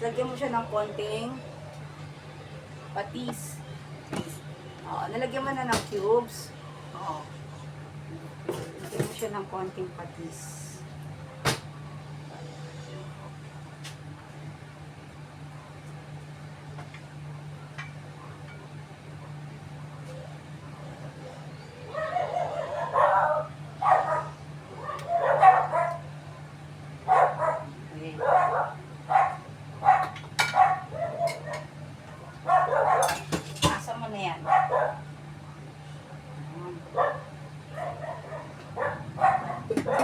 lagyan mo siya ng konting patis. Oo, nalagyan mo na ng cubes. Oo. Lagyan mo siya ng konting patis. Okay. Asa mo na yan. Ayan. Okay.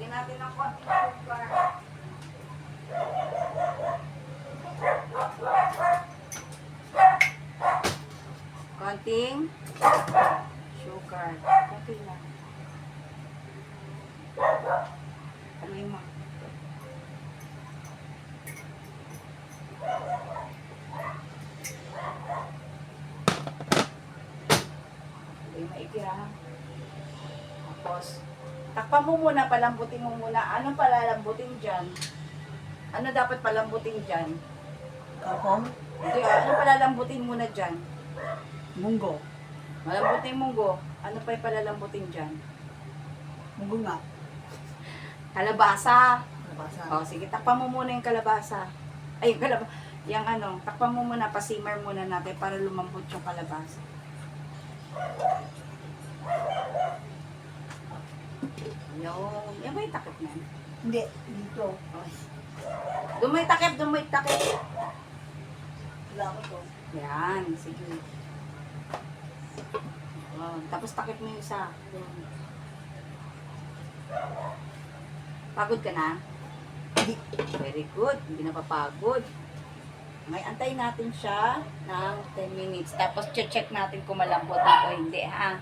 Din natin ng konting sugar. Konting sugar. Konti lang. Haluin mo. Haluin maigi ha. Tapos, takpan mo muna, palambutin mo muna. Anong palalambutin dyan? Ano dapat palambutin dyan? Kapong, Hindi, ano palalambutin muna dyan? Munggo. Malambutin munggo. Ano pa yung palalambutin dyan? Munggo nga. Kalabasa. Nabasa. O, sige, takpan mo muna yung kalabasa. Ay, yung kalabasa. Yung ano, takpan mo muna, pasimmer muna natin para lumambot yung kalabasa. Yung, yung takip na? Hindi, dito. Okay. Doon may takip, doon may takip. Wala ko to. Yan, sige. Oh, tapos takip mo yung isa. Doon. Pagod ka na? Very good. Hindi na papagod. May antay natin siya ng 10 minutes. Tapos check natin kung malambot na o hindi ha.